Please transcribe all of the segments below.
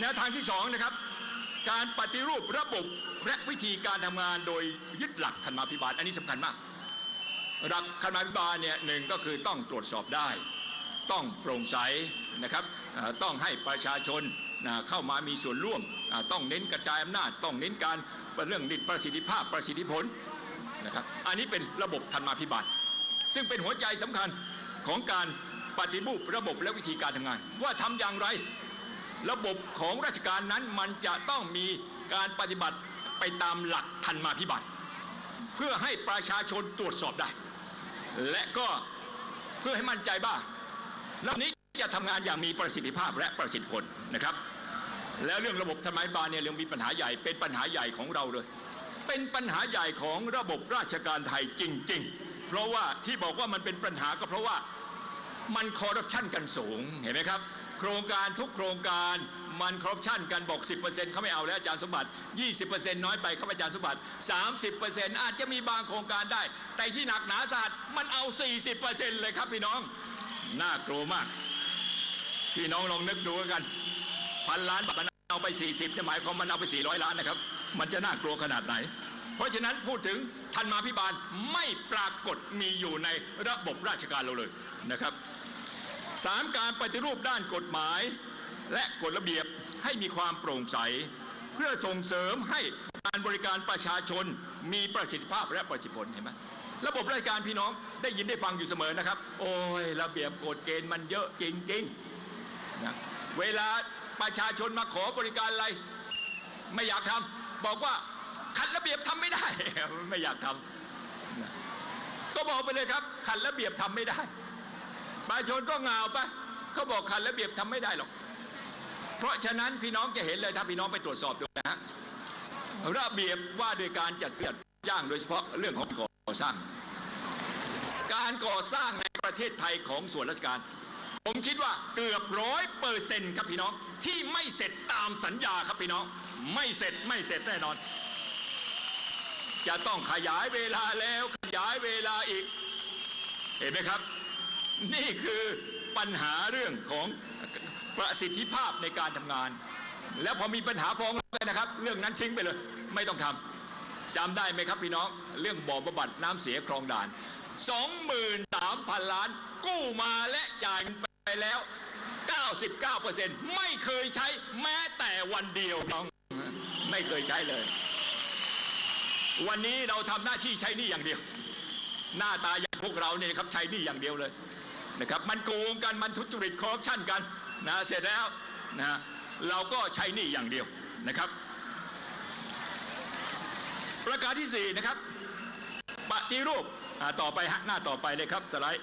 แนวทางที่สองนะครับการปฏิรูประบบและวิธีการทำงานโดยยึดหลักธรรมาภิบาล อันนี้สำคัญมาก หลักธรรมาภิบาลเนี่ยหนึ่งก็คือต้องตรวจสอบได้ ต้องโปร่งใสนะครับต้องให้ประชาชนเข้ามามีส่วนร่วม ต้องเน้นกระจายอำนาจ ต้องเน้นการเรื่องดิประสิทธิภาพประสิทธิผลนะครับอันนี้เป็นระบบธรรมาภิบาล ซึ่งเป็นหัวใจสำคัญของการปฏิรูประบบและวิธีการทำงาน ว่าทำอย่างไร ระบบของราชการนั้นมันจะต้องมีการปฏิบัติไปตามหลักธรรมาภิบาลเพื่อให้ประชาชนตรวจสอบได้ และก็เพื่อให้มั่นใจว่าระบบนี้จะทำงานอย่างมีประสิทธิภาพและประสิทธิผลนะครับ แล้วเรื่องระบบธรรมาภิบาลเนี่ยเรื่องมีปัญหาใหญ่เป็นปัญหาใหญ่ของเราเลย เป็นปัญหาใหญ่ของระบบราชการไทยจริง ๆ เพราะว่าที่บอกว่ามันเป็นปัญหาก็เพราะว่ามันคอร์รัปชันกันสูงเห็นไหมครับ โครงการทุกโครงการมันคร์รัปชันกันบอก 10%เขาไม่เอาแล้วอาจารย์สมบัติ 20%น้อยไปครับอาจารย์สมบัติ 30%อาจจะมีบางโครงการได้ แต่ที่หนักหนาสาหัสมันเอา 40%เลยครับพี่น้อง น่ากลัวมาก พี่น้องลองนึกดูกันพันล้านบาทมันเอาไป 40จะหมายความมันเอาไป 400 ล้านนะครับ มันจะน่ากลัวขนาดไหน เพราะฉะนั้นพูดถึงทันมาพิบาลไม่ปรากฏมีอยู่ในระบบราชการเราเลยนะครับ สามการปฏิรูปด้านกฎหมาย และกฎระเบียบให้มีความโปร่งใส เพื่อส่งเสริมให้การบริการประชาชนมีประสิทธิภาพและประสิทธิผลเห็นไหมระบบราชการพี่น้องได้ยินได้ฟังอยู่เสมอนะครับ โอ้ยระเบียบกฎเกณฑ์มันเยอะจริงๆนะเวลาประชาชนมาขอบริการอะไร ไม่อยากทำบอกว่าขัดระเบียบทำไม่ได้ ไม่อยากทำนะก็บอกไปเลยครับ ขัดระเบียบทำไม่ได้ ประชาชนก็เหงาไปเขาบอกขัดระเบียบทำไม่ได้หรอก เพราะฉะนั้นพี่น้องจะเห็นเลยถ้าพี่น้องไปตรวจสอบดูนะฮะระเบียบว่าโดยการจัดซื้อจัดจ้างโดยเฉพาะเรื่องของก่อสร้าง การก่อสร้างในประเทศไทยของส่วนราชการ ผมคิดว่าเกือบร้อยเปอร์เซ็นต์ครับพี่น้องที่ไม่เสร็จตามสัญญาครับพี่น้อง ไม่เสร็จไม่เสร็จแน่นอน จะต้องขยายเวลาแล้วขยายเวลาอีก เห็นไหมครับ นี่คือปัญหาเรื่องของประสิทธิภาพในการทำงาน แล้วพอมีปัญหาฟ้องเลยนะครับ เรื่องนั้นทิ้งไปเลย ไม่ต้องทำจำได้ไหมครับพี่น้องเรื่องบ่อบำบัดน้ำเสียคลองด่าน 23,000 ล้าน กู้มาและจ่ายไปแล้ว 99%ไม่เคยใช้แม้แต่วันเดียวน้องไม่เคยใช้เลย วันนี้เราทำหน้าที่ใช้นี่อย่างเดียว หน้าตาอย่างพวกเราเนี่ยครับใช้นี่อย่างเดียวเลย นะครับมันโกงกันมันทุจริตคอร์รัปชันกันนะเสร็จแล้วนะเราก็ใช้หนี่อย่างเดียวนะครับ ประการที่สี่นะครับปฏิรูปต่อไปฮะหน้าต่อไปเลยครับสไลด์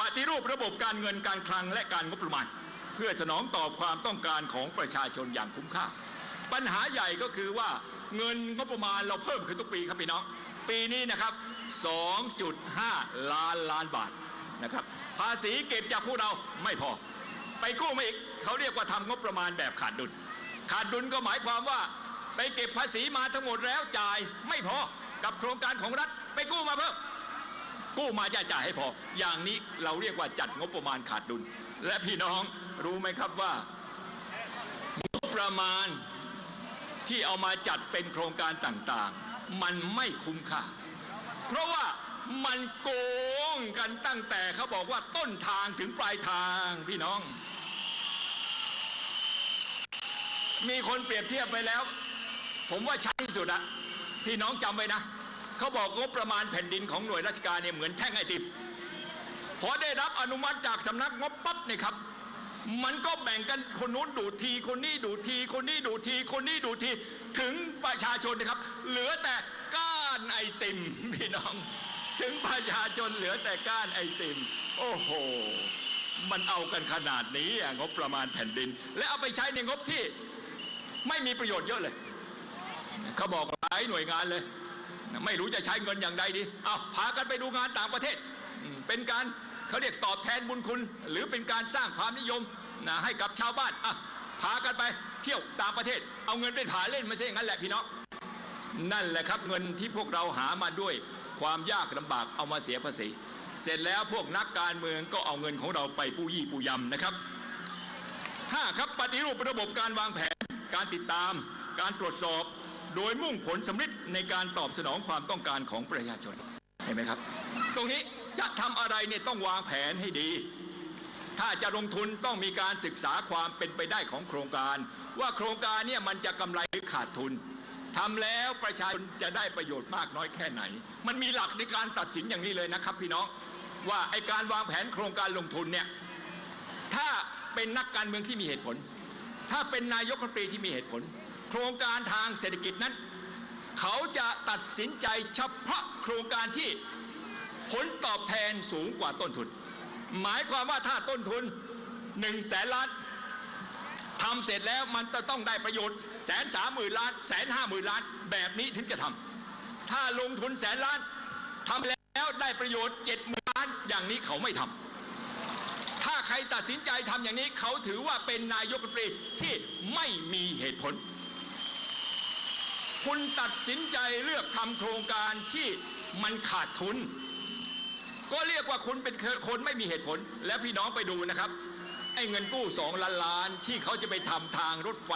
ปฏิรูประบบการเงินการคลังและการงบประมาณ เพื่อสนองตอบความต้องการของประชาชนอย่างคุ้มค่า ปัญหาใหญ่ก็คือว่าเงินงบประมาณเราเพิ่มขึ้นทุกปีครับพี่น้อง ปีนี้นะครับ 2.5 ล้านล้านบาทนะครับาษีเก็บจากพวกเราไม่พอ ไปกู้มาอีกเขาเรียกว่าทำงบประมาณแบบขาดดุล ขาดดุลก็หมายความว่า ไปเก็บภาษีมาทั้งหมดแล้วจ่ายไม่พอกับโครงการของรัฐไปกู้มาเพิ่มกู้มาจะจ่ายให้พอ อย่างนี้เราเรียกว่าจัดงบประมาณขาดดุล และพี่น้องรู้ไหมครับว่างบประมาณที่เอามาจัดเป็นโครงการต่างๆ มันไม่คุ้มค่า เพราะว่า มันโกงกันตั้งแต่เขาบอกว่าต้นทางถึงปลายทางพี่น้อง มีคนเปรียบเทียบไปแล้ว ผมว่าใช่ที่สุดอะพี่น้องจำไว้นะเขาบอกงบประมาณแผ่นดินของหน่วยราชการเนี่ยเหมือนแท่งไอติมพอได้รับอนุมัติจากสำนักงบปั๊บเนี่ยครับ มันก็แบ่งกันคนนู้นดูดที คนนี้ดูดที คนนี้ดูดที คนนี้ดูดที ถึงประชาชนนะครับ เหลือแต่ก้านไอติมพี่น้อง ถึงประชาชนเหลือแต่ก้านไอติมโอ้โห มันเอากันขนาดนี้งบประมาณแผ่นดิน และเอาไปใช้ในงบที่ไม่มีประโยชน์เยอะเลย เขาบอกหลายหน่วยงานเลย ไม่รู้จะใช้เงินอย่างใดดีเอาพากันไปดูงานต่างประเทศ เป็นการเขาเรียกตอบแทนบุญคุณ หรือเป็นการสร้างความนิยมนะให้กับชาวบ้านอะพากันไปเที่ยวต่างประเทศ เอาเงินไปถ่าเล่นไม่ใช่อย่างนั้นแหละพี่น้องนั่นแหละครับเงินที่พวกเราหามาด้วย ความยากลำบากเอามาเสียภาษี เสร็จแล้วพวกนักการเมืองก็เอาเงินของเราไปปู้ยี่ปู้ยำนะครับห้าครับปฏิรูประบบการวางแผน การติดตาม การตรวจสอบ โดยมุ่งผลสำเร็จในการตอบสนองความต้องการของประชาชนเห็นไหมครับ ตรงนี้จะทำอะไรเนี่ยต้องวางแผนให้ดี ถ้าจะลงทุนต้องมีการศึกษาความเป็นไปได้ของโครงการ ว่าโครงการเนี่ยมันจะกำไรหรือขาดทุน ทำแล้วประชาชนจะได้ประโยชน์มากน้อยแค่ไหน มันมีหลักในการตัดสินอย่างนี้เลยนะครับ พี่น้องว่าไอการวางแผนโครงการลงทุนเนี่ยถ้าเป็นนักการเมืองที่มีเหตุผล ถ้าเป็นนายกรัฐมนตรีที่มีเหตุผล โครงการทางเศรษฐกิจนั้น เขาจะตัดสินใจเฉพาะโครงการที่ผลตอบแทนสูงกว่าต้นทุน หมายความว่าถ้าต้นทุน1นึ่งแสนล้าน ทำเสร็จแล้วมันจะต้องได้ประโยชน์แสนสามหมื่นล้านแสนห้าหมื่นล้านแบบนี้ถึงจะทำถ้าลงทุนแสนล้านทำแล้วได้ประโยชน์เจ็ดหมื่นล้านอย่างนี้เขาไม่ทำถ้าใครตัดสินใจทำอย่างนี้เขาถือว่าเป็นนายกรัฐมนตรีที่ไม่มีเหตุผล คุณตัดสินใจเลือกทำโครงการที่มันขาดทุน ก็เรียกว่าคุณเป็นคนไม่มีเหตุผล แล้วพี่น้องไปดูนะครับ ไอ้เงินกู้สองล้านล้านที่เขาจะไปทำทางรถไฟ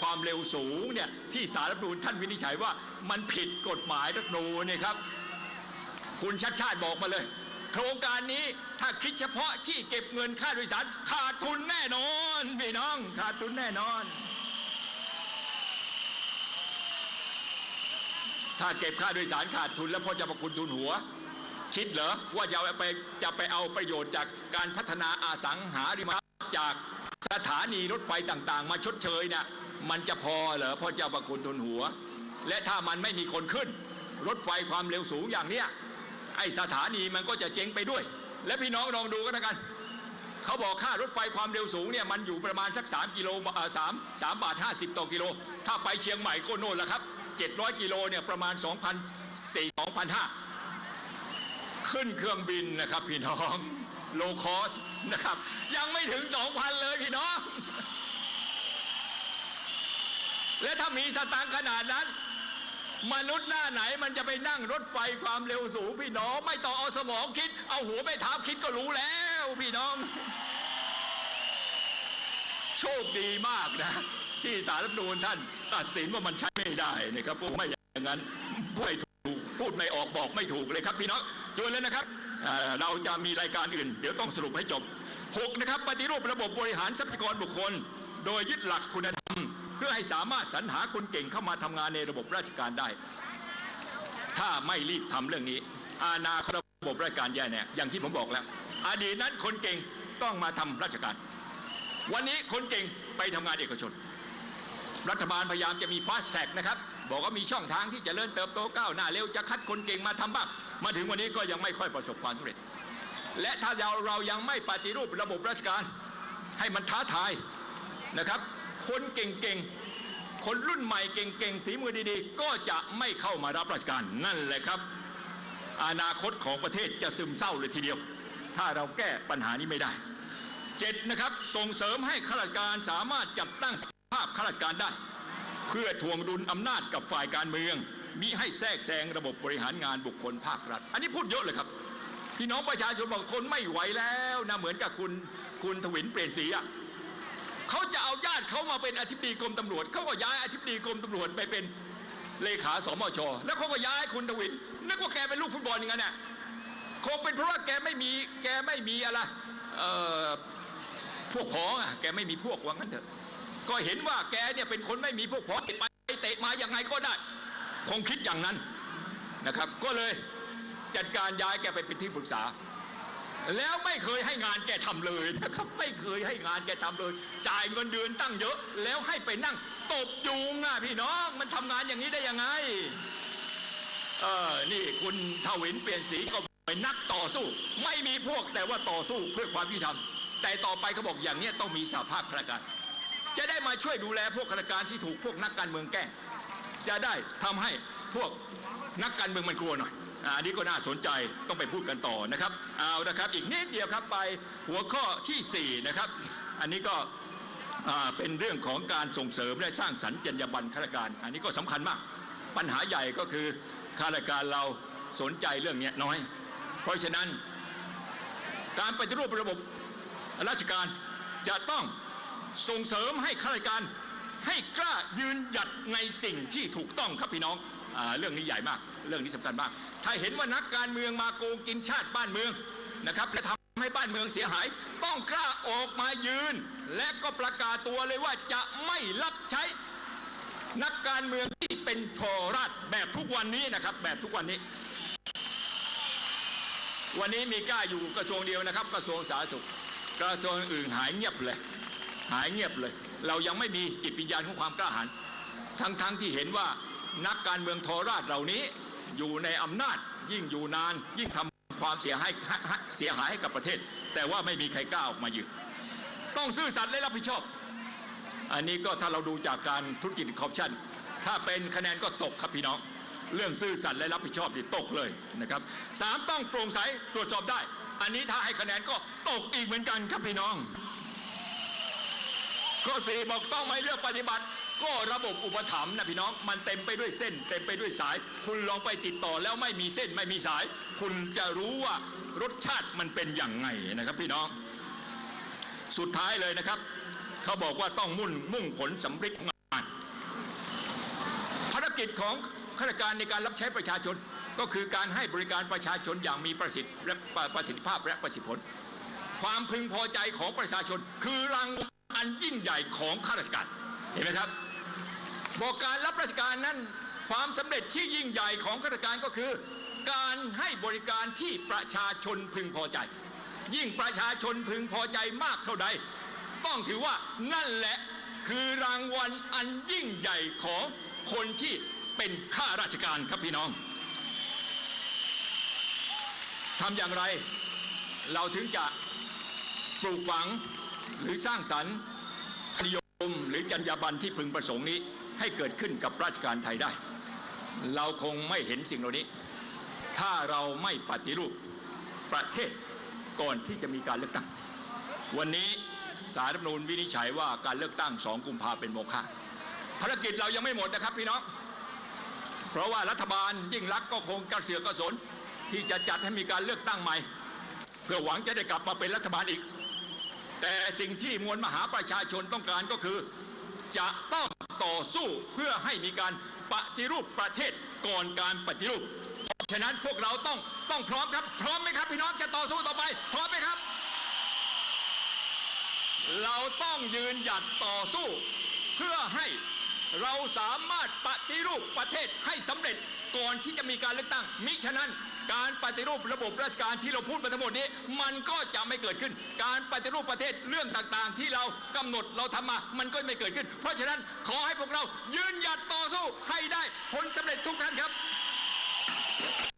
ความเร็วสูงเนี่ยที่สารรัฐมนูญท่านวินิจฉัยว่ามันผิดกฎหมายรัฐมนูญเนี่ยครับ คุณชัดชาติบอกมาเลย โครงการนี้ถ้าคิดเฉพาะที่เก็บเงินค่าโดยสารขาดทุนแน่นอนพี่น้องขาดทุนแน่นอน ถ้าเก็บค่าโดยสารขาดทุนแล้วพอจะมาคุณทุนหัวคิดเหรอว่าจะไปจะไปเอาประโยชน์จากการพัฒนาอาสังหาริมทรัพย์ จากสถานีรถไฟต่างๆ มาชดเชยเนี่ยมันจะพอเหรอพ่อเจ้าประคุณทุนหัว และถ้ามันไม่มีคนขึ้น รถไฟความเร็วสูงอย่างเนี้ยไอสถานีมันก็จะเจ๊งไปด้วย และพี่น้องลองดูกันแล้วกันเขาบอกค่ารถไฟความเร็วสูงเนี่ยมันอยู่ประมาณสัก3กิโลสามสามบาท 50 ต่อกิโล ถ้าไปเชียงใหม่ก็โน่นละครับ 700 กิโลเนี่ยประมาณ2,400 2,500ขึ้นเครื่องบินนะครับพี่น้อง โลคอสนะครับ ยังไม่ถึง 2,000 เลยพี่น้อง และถ้ามีสตางค์ขนาดนั้น มนุษย์หน้าไหนมันจะไปนั่งรถไฟความเร็วสูงพี่น้อง ไม่ต้องเอาสมองคิด เอาหัวไปถาคิดก็รู้แล้วพี่น้อง โชคดีมากนะ ที่สารรัฐนูญท่าน ตัดสินว่ามันใช้ไม่ได้นะครับพวกไม่อย่างนั้นพูดไม่ถูกพูดไม่ออกบอกไม่ถูกเลยครับพี่น้องจวนเลยนะครับ เราจะมีรายการอื่น เดี๋ยวต้องสรุปให้จบหกนะครับปฏิรูประบบบริหารทรัพยากรบุคคล โดยยึดหลักคุณธรรม เพื่อให้สามารถสรรหาคนเก่งเข้ามาทำงานในระบบราชการได้ ถ้าไม่รีบทำเรื่องนี้ อาณาคตระบบราชการแย่แน่อย่างที่ผมบอกแล้ว อดีตนั้นคนเก่งต้องมาทำราชการ วันนี้คนเก่งไปทำงานเอกชน รัฐบาลพยายามจะมีฟาสแ a กนะครับบอกว่ามีช่องทางที่จะเริ่เติบโตก้าวหน้าเร็วจะคัดคนเก่งมาทำบ้าง มาถึงวันนี้ก็ยังไม่ค่อยประสบความสำเร็จ และถ้าเราเรายังไม่ปฏิรูประบบราชการให้มันท้าทายนะครับ คนเก่งๆ คนรุ่นใหม่เก่งๆฝีมือดีๆ ก็จะไม่เข้ามารับราชการนั่นแหละครับ อนาคตของประเทศจะซึมเศร้าเลยทีเดียว ถ้าเราแก้ปัญหานี้ไม่ได้เจ็ดนะครับส่งเสริมให้ข้าราชการสามารถจัดตั้งสภาพข้าราชการได้ เพื่อทวงดุลอำนาจกับฝ่ายการเมือง มิให้แทรกแซงระบบบริหารงานบุคคลภาครัฐ อันนี้พูดเยอะเลยครับ พี่น้องประชาชนบอกทนไม่ไหวแล้วนะเหมือนกับคุณคุณทวินเปลี่ยนสีอะเขาจะเอาญาติเขามาเป็นอธิบดีกรมตำรวจเขาก็ย้ายอธิบดีกรมตำรวจไปเป็นเลขาสมช แล้วเขาก็ย้ายคุณทวินนึกว่าแกเป็นลูกฟุตบอลอย่างนั้นน่ะคงเป็นเพราะว่าแกไม่มีแกไม่มีอะไรพวกพ้องอะแกไม่มีพวกว่างั้นเถอะ ก็เห็นว่าแกเนี่ยเป็นคนไม่มีพวกพ้องไปเตะมายังไงก็ได้ คงคิดอย่างนั้นนะครับ ก็เลยจัดการย้ายแกไปเป็นที่ปรึกษา แล้วไม่เคยให้งานแกทำเลยนะครับ ไม่เคยให้งานแกทำเลย จ่ายเงินเดือนตั้งเยอะ แล้วให้ไปนั่งตบยุงอะพี่น้องมันทำงานอย่างนี้ได้ยังไงเออนี่คุณทวินเปลี่ยนสีก็เป็นนักต่อสู้ ไม่มีพวกแต่ว่าต่อสู้เพื่อความยุติธรรม แต่ต่อไปเขาบอกอย่างเนี้ต้องมีสหภาพข้าราชการจะได้มาช่วยดูแลพวกข้าราชการที่ถูกพวกนักการเมืองแกล้ง จะได้ทำให้พวกนักการเมืองมันกลัวหน่อยอันนี้ก็น่าสนใจต้องไปพูดกันต่อนะครับเอานะครับอีกนิดเดียวครับไปหัวข้อทีสี่4นะครับอันนี้ก็เป็นเรื่องของการส่งเสริมและสร้างสรรค์จรรยาบรรณข้าราชการ อันนี้ก็สำคัญมาก ปัญหาใหญ่ก็คือข้าราชการเราสนใจเรื่องนี้น้อย เพราะฉะนั้น การปฏิรูประบบราชการจะต้องส่งเสริมให้ข้าราชการ ให้กล้ายืนหยัดในสิ่งที่ถูกต้องครับพี่น้องอเรื่องนี้ใหญ่มาก เรื่องนี้สำคัญมาก ถ้าเห็นว่านักการเมืองมาโกงกินชาติบ้านเมืองนะครับและทำให้บ้านเมืองเสียหาย ต้องกล้าออกมายืน และก็ประกาศตัวเลยว่าจะไม่รับใช้ นักการเมืองที่เป็นโทราชแบบทุกวันนี้นะครับ แบบทุกวันนี้ วันนี้มีกล้าอยู่กระทรวงเดียวนะครับ กระทรวงสาธารณสุข กระทรวงอื่นหายเงียบเลย หายเงียบเลย เรายังไม่มีจิตวิญญาณของความกล้าหาญทั้งๆทที่เห็นว่านักการเมืองโทราชเหล่านี้อยู่ในอำนาจยิ่งอยู่นาน ยิ่งทำความเสียหายเสียหายให้กับประเทศ แต่ว่าไม่มีใครกล้าออกมายืนต้องซื่อสัตย์และรับผิดชอบ อันนี้ก็ถ้าเราดูจากการธุรกิจคอร์รัปชันถ้าเป็นคะแนนก็ตกครับพี่น้อง เรื่องซื่อสัตย์และรับผิดชอบนี่ตกเลยนะครับสามต้องโปร่งใสตรวจสอบได้ อันนี้ถ้าให้คะแนนก็ตกอีกเหมือนกันครับพี่น้อง ข้อสี่บอกต้องไม่เลือกปฏิบัติ ก็ระบบอุปถัมภ์นะพี่น้องมันเต็มไปด้วยเส้น เต็มไปด้วยสาย คุณลองไปติดต่อแล้วไม่มีเส้นไม่มีสาย คุณจะรู้ว่ารสชาติมันเป็นอย่างไงนะครับพี่น้อง สุดท้ายเลยนะครับ เขาบอกว่าต้องมุ่งมุ่งผลสำเร็จงานภารกิจของข้าราชการในการรับใช้ประชาชนก็คือการให้บริการประชาชนอย่างมีประสิทธิและประสิทธิภาพและประสิทธิผล ความพึงพอใจของประชาชนคือรางวัล อันยิ่งใหญ่ของข้าราชการเห็นไหมครับบอกการรับราชการนั้นความสำเร็จที่ยิ่งใหญ่ของข้าราชการก็คือ การให้บริการที่ประชาชนพึงพอใจ ยิ่งประชาชนพึงพอใจมากเท่าใด ต้องถือว่านั่นแหละคือรางวัลอันยิ่งใหญ่ของคนที่เป็นข้าราชการครับพี่น้องทำอย่างไร เราถึงจะปลูกฝัง หรือสร้างสรรค์นิยมหรือจรรยาบรรณที่พึงประสงค์นี้ให้เกิดขึ้นกับราชการไทยได้ เราคงไม่เห็นสิ่งเหล่านี้ ถ้าเราไม่ปฏิรูปประเทศก่อนที่จะมีการเลือกตั้ง วันนี้สารรัฐมนูญวินิจฉัยว่าการเลือกตั้งสองกุมภาเป็นโมฆะภารกิจเรายังไม่หมดนะครับพี่น้องเพราะว่ารัฐบาลยิ่งรักก็คงกระเสือกกระสนที่จะจัดให้มีการเลือกตั้งใหม่ เพื่อหวังจะได้กลับมาเป็นรัฐบาลอีก แต่สิ่งที่มวลมหาประชาชนต้องการก็คือ จะต้องต่อสู้เพื่อให้มีการปฏิรูปประเทศก่อนการปฏิรูป ฉะนั้นพวกเราต้องต้องพร้อมครับ พร้อมไหมครับพี่น้องจะต่อสู้ต่อไป พร้อมไหมครับ เราต้องยืนหยัดต่อสู้ เพื่อให้เราสามารถปฏิรูปประเทศให้สำเร็จก่อนที่จะมีการเลือกตั้งมิฉะนั้น การปฏิรูประบบราชการที่เราพูดมาทั้งหมดนี้ มันก็จะไม่เกิดขึ้น การปฏิรูปประเทศเรื่องต่างๆ ที่เรากำหนดเราทำมา มันก็ไม่เกิดขึ้น เพราะฉะนั้นขอให้พวกเรายืนหยัดต่อสู้ให้ได้ผลสำเร็จทุกท่านครับ